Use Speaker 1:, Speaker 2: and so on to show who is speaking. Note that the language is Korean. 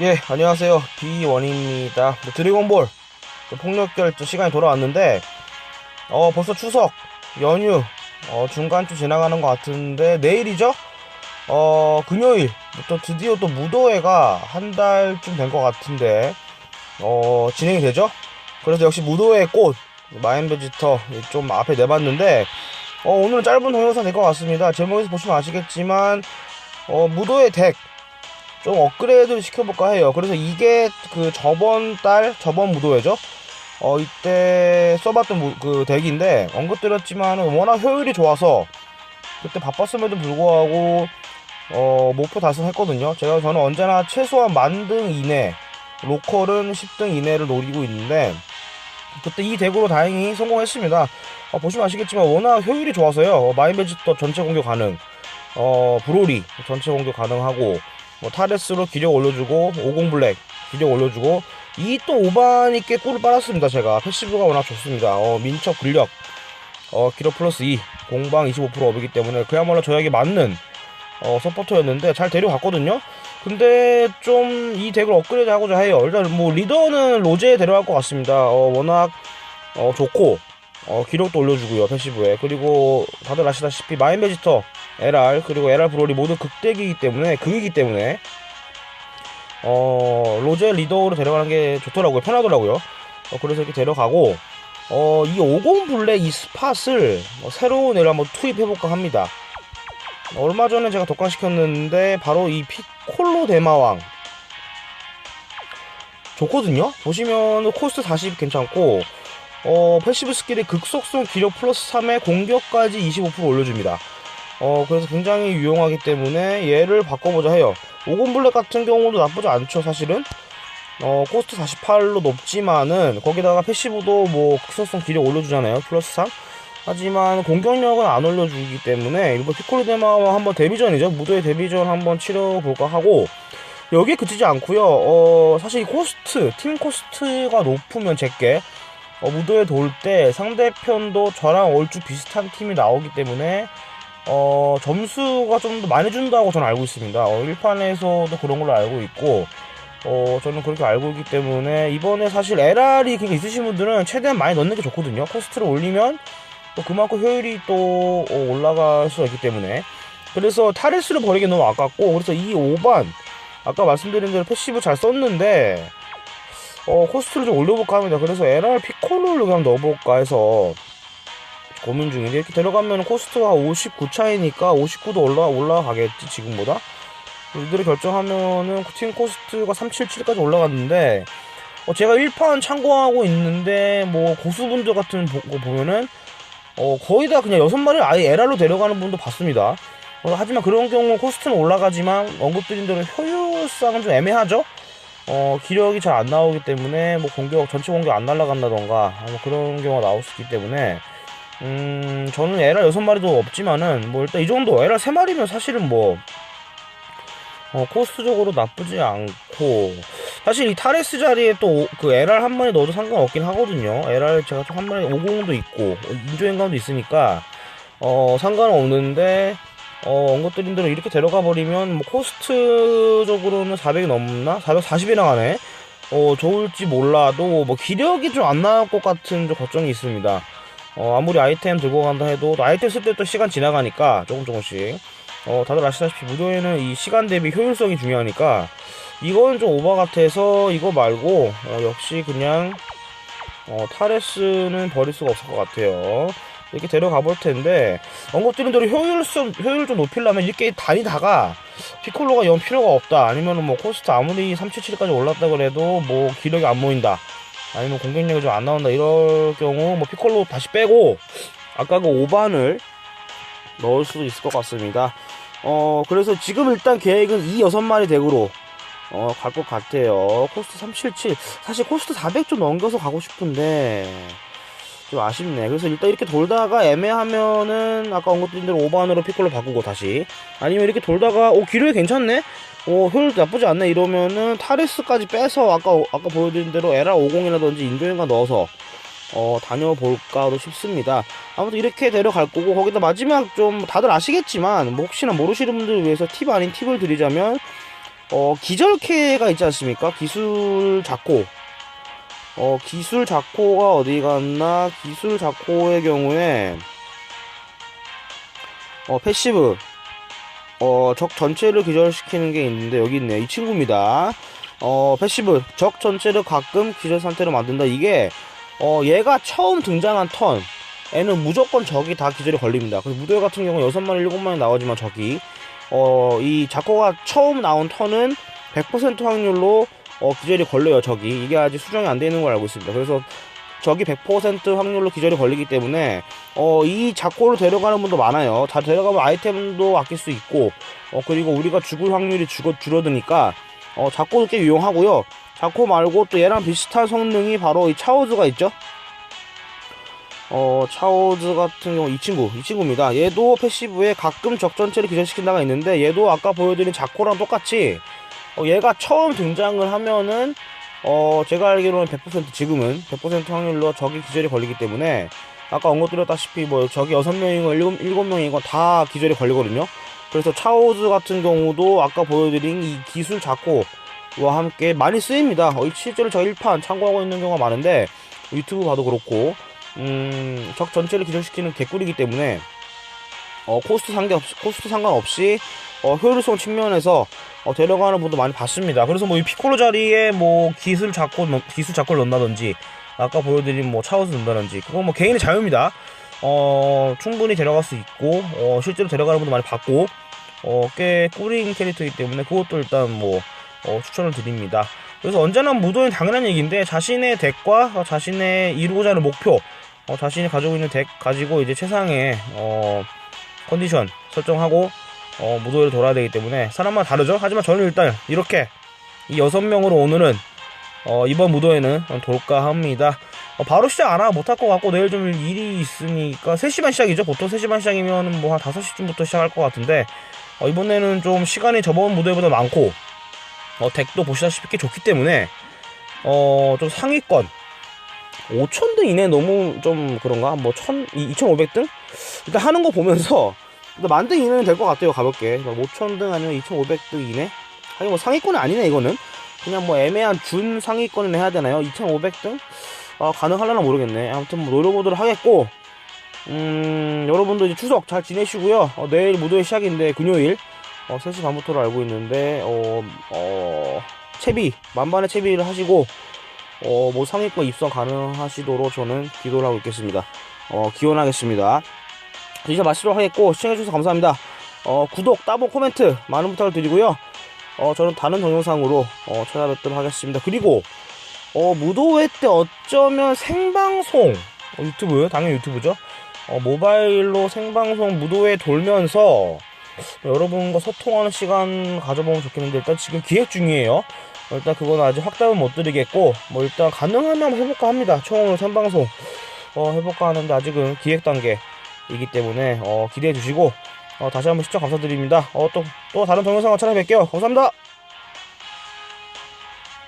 Speaker 1: 예, 안녕하세요. 비원입니다. 네, 드래곤볼 또 폭력결 또 시간이 돌아왔는데, 어, 벌써 추석, 연휴, 어, 중간쯤 지나가는 것 같은데, 내일이죠? 어, 금요일, 또 드디어 또 무도회가 한 달쯤 된 것 같은데, 어, 진행이 되죠? 그래서 역시 무도회 꽃, 마인베지터 좀 앞에 내봤는데, 어, 오늘은 짧은 동영상 될 것 같습니다. 제목에서 보시면 아시겠지만, 어, 무도회 덱, 좀 업그레이드를 시켜볼까 해요. 그래서 이게 그 저번 달, 저번 무도회죠? 어, 이때 써봤던 무- 그 덱인데, 언급드렸지만 워낙 효율이 좋아서, 그때 바빴음에도 불구하고, 어, 목표 달성했거든요. 제가 저는 언제나 최소한 만등 이내, 로컬은 10등 이내를 노리고 있는데, 그때 이 덱으로 다행히 성공했습니다. 어, 보시면 아시겠지만 워낙 효율이 좋아서요. 어, 마인베지터 전체 공격 가능, 어, 브로리 전체 공격 가능하고, 뭐 타레스로 기력 올려주고 50 블랙 기력 올려주고 이 또 오반이 꽤 꿀을 빨았습니다 제가. 패시브가 워낙 좋습니다. 어 민첩 근력. 어 기력 플러스 2 공방 25% 업이기 때문에 그야말로 저에게 맞는 어 서포터였는데 잘 데려갔거든요. 근데 좀 이 덱을 업그레이드 하고자 해요. 일단 뭐 리더는 로제에 데려갈 것 같습니다. 어 워낙 어 좋고 어 기력도 올려주고요 패시브에. 그리고 다들 아시다시피 마인 베지터 LR 그리고 LR 브롤이 모두 극대기이기 때문에 극이기 때문에 어 로제 리더로 데려가는 게 좋더라고요. 편하더라고요. 어, 그래서 이렇게 데려가고 어 이 50 블랙 이 스팟을 어, 새로운 애를 한번 투입해볼까 합니다. 어, 얼마 전에 제가 독감시켰는데 바로 이 피콜로 대마왕. 좋거든요? 보시면 코스트 40 괜찮고 어 패시브 스킬이 극속성 기력 플러스 3에 공격까지 25% 올려줍니다 어 그래서 굉장히 유용하기 때문에 얘를 바꿔보자 해요. 오곤 블랙 같은 경우도 나쁘지 않죠 사실은. 어 코스트 48로 높지만은 거기다가 패시브도 뭐 극성성 기력 올려주잖아요 플러스 3 하지만 공격력은 안 올려주기 때문에 일본 피콜로 데마와 한번 데뷔전이죠. 무도의 데뷔전 한번 치러볼까 하고 여기에 그치지 않고요. 어 사실 이 코스트 팀 코스트가 높으면 제게 어, 무도에 돌 때 상대편도 저랑 얼추 비슷한 팀이 나오기 때문에 어, 점수가 좀 더 많이 준다고 저는 알고 있습니다. 어, 1판에서도 그런 걸로 알고 있고, 어, 저는 그렇게 알고 있기 때문에, 이번에 사실 LR이 그게 있으신 분들은 최대한 많이 넣는 게 좋거든요. 코스트를 올리면, 또 그만큼 효율이 또 어, 올라갈 수가 있기 때문에. 그래서 타레스를 버리기 너무 아깝고, 그래서 이 5반, 아까 말씀드린 대로 패시브 잘 썼는데, 어, 코스트를 좀 올려볼까 합니다. 그래서 LR 피콜로를 그냥 넣어볼까 해서, 고민 중인데 이렇게 데려가면 코스트가 59 차이니까 59도 올라 올라가겠지 지금보다 이들이 결정하면은 팀 코스트가 377까지 올라갔는데 어, 제가 1판 참고하고 있는데 뭐 고수분들 같은 거 보면은 어, 거의 다 그냥 여섯 마리를 아예 에라로 데려가는 분도 봤습니다. 어, 하지만 그런 경우 코스트는 올라가지만 언급드린 대로 효율상은 좀 애매하죠. 어, 기력이 잘 안 나오기 때문에 뭐 공격 전체 공격 안 날아간다던가 뭐 그런 경우가 나올 수 있기 때문에 음, 저는 에라 여섯 마리도 없지만은, 뭐, 일단 이 정도, 에라 세 마리면 사실은 뭐, 어, 코스트적으로 나쁘지 않고, 사실 이 타레스 자리에 또그 에랄 한 마리 넣어도 상관없긴 하거든요. 에랄 제가 좀한 마리 50도 있고, 인조행감도 있으니까, 어, 상관은 없는데, 어, 언급드린 대로 이렇게 데려가 버리면, 뭐, 코스트적으로는 400이 넘나? 440이 나 가네? 어, 좋을지 몰라도, 뭐, 기력이 좀 안 나올 것 같은 좀 걱정이 있습니다. 어, 아무리 아이템 들고 간다 해도 또 아이템 쓸 때 또 시간 지나가니까 조금 조금씩. 어, 다들 아시다시피 무도에는 이 시간 대비 효율성이 중요하니까 이건 좀 오버 같아서 이거 말고 어, 역시 그냥 어, 타레스는 버릴 수가 없을 것 같아요. 이렇게 데려가 볼 텐데 언급드린 대로 효율성 효율 좀 높이려면 이렇게 다니다가 피콜로가 영 필요가 없다. 아니면은 뭐 코스트 아무리 377까지 올랐다 그래도 뭐 기력이 안 모인다 아니면 공격력이 좀 안 나온다 이럴 경우 뭐 피콜로 다시 빼고 아까 그 5반을 넣을 수도 있을 것 같습니다. 어 그래서 지금 일단 계획은 이 여섯 마리 덱으로 어 갈 것 같아요. 코스트 377 사실 코스트 400 좀 넘겨서 가고 싶은데 좀 아쉽네. 그래서 일단 이렇게 돌다가 애매하면은 아까 언급드린 대로 5반으로 피콜로 바꾸고 다시 아니면 이렇게 돌다가 오 기록이 괜찮네. 어, 효율 나쁘지 않네 이러면은 타레스까지 빼서 아까 아까 보여드린 대로 에라 50이라든지 인조인가 넣어서 어 다녀볼까도 싶습니다. 아무튼 이렇게 데려갈 거고 거기다 마지막 좀 다들 아시겠지만 뭐 혹시나 모르시는 분들을 위해서 팁 아닌 팁을 드리자면 어, 기절캐가 있지 않습니까? 기술 작고. 어, 기술 작고가 어디 갔나? 기술 작고의 경우에, 어, 패시브. 어, 적 전체를 기절시키는 게 있는데, 여기 있네. 이 친구입니다. 어, 패시브. 적 전체를 가끔 기절 상태로 만든다. 이게, 어, 얘가 처음 등장한 턴. 에는 무조건 적이 다 기절이 걸립니다. 그래서 무도회 같은 경우 6마리, 7마리 나오지만 적이, 어, 이 자코가 처음 나온 턴은 100% 확률로 어, 기절이 걸려요, 적이. 이게 아직 수정이 안 되는 걸 알고 있습니다. 그래서 적이 100% 확률로 기절이 걸리기 때문에 어, 이 자코를 데려가는 분도 많아요. 다 데려가면 아이템도 아낄 수 있고 어, 그리고 우리가 죽을 확률이 죽어, 줄어드니까 어, 자코도 꽤 유용하고요. 자코 말고 또 얘랑 비슷한 성능이 바로 이 차오즈가 있죠. 어, 차오즈 같은 경우 이 친구, 이 친구입니다. 얘도 패시브에 가끔 적 전체를 기절시킨 다가 있는데 얘도 아까 보여드린 자코랑 똑같이 어, 얘가 처음 등장을 하면은 어, 제가 알기로는 100% 지금은 100% 확률로 적이 기절이 걸리기 때문에 아까 언급드렸다시피 뭐 적이 6명이건 7, 7명이건 다 기절이 걸리거든요. 그래서 차오즈 같은 경우도 아까 보여드린 이 기술 자코와 함께 많이 쓰입니다. 어, 실제로 저 1판 참고하고 있는 경우가 많은데 유튜브 봐도 그렇고 음, 적 전체를 기절시키는 개꿀이기 때문에 어, 코스트 상관없이, 코스트 상관없이 어, 효율성 측면에서 어, 데려가는 분도 많이 봤습니다. 그래서 뭐 이 피콜로 자리에 뭐 기술 잡고 기술 잡고를 넣는다든지 아까 보여드린 뭐 차우스 넣는다든지 그건 뭐 개인의 자유입니다. 어, 충분히 데려갈 수 있고 어, 실제로 데려가는 분도 많이 봤고 어, 꽤 꿀인 캐릭터이기 때문에 그것도 일단 뭐 어, 추천을 드립니다. 그래서 언제나 무도는 당연한 얘기인데 자신의 덱과 어, 자신의 이루고자 하는 목표 어, 자신이 가지고 있는 덱 가지고 이제 최상의 어, 컨디션 설정하고 어, 무도회를 돌아야 되기 때문에 사람마다 다르죠. 하지만 저는 일단 이렇게 이 여섯 명으로 오늘은 어, 이번 무도회는 돌까 합니다. 어, 바로 시작 안 하고 못할 것 같고 내일 좀 일이 있으니까 3시 반 시작이죠. 보통 3시 반 시작이면 뭐 한 5시쯤부터 시작할 것 같은데 어, 이번에는 좀 시간이 저번 무도회보다 많고 어, 덱도 보시다시피 꽤 좋기 때문에 어, 좀 상위권 5,000등 이내 너무 좀 그런가? 뭐 1,000, 2,500등? 일단 하는 거 보면서 일단 만등 이내는 될 것 같아요 가볍게 5,000등 아니면 2,500등 이내? 아니 뭐 상위권은 아니네 이거는 그냥 뭐 애매한 준 상위권은 해야 되나요? 2,500등? 아 가능할려나 모르겠네 아무튼 뭐 노려보도록 하겠고 음 여러분도 이제 추석 잘 지내시고요 어, 내일 무도회 시작인데 금요일 어, 3시 반부터로 알고 있는데 어, 어, 채비 만반의 채비를 하시고 어, 뭐 상위권 입성 가능하시도록 저는 기도를 하고 있겠습니다. 어, 기원하겠습니다. 이제 마치도록 하겠고 시청해주셔서 감사합니다. 어, 구독, 따봉, 코멘트 많은 부탁을 드리고요. 어, 저는 다른 동영상으로 어, 찾아뵙도록 하겠습니다. 그리고 어, 무도회 때 어쩌면 생방송 어, 유튜브 당연히 유튜브죠. 어, 모바일로 생방송 무도회 돌면서 여러분과 소통하는 시간 가져보면 좋겠는데 일단 지금 기획 중이에요. 일단 그건 아직 확답은 못 드리겠고 뭐 일단 가능하면 한번 해볼까 합니다. 처음으로 생방송 어, 해볼까 하는데 아직은 기획 단계이기 때문에 어, 기대해 주시고 어, 다시 한번 시청 감사드립니다. 어, 또, 또 다른 동영상을 찾아뵐게요. 감사합니다.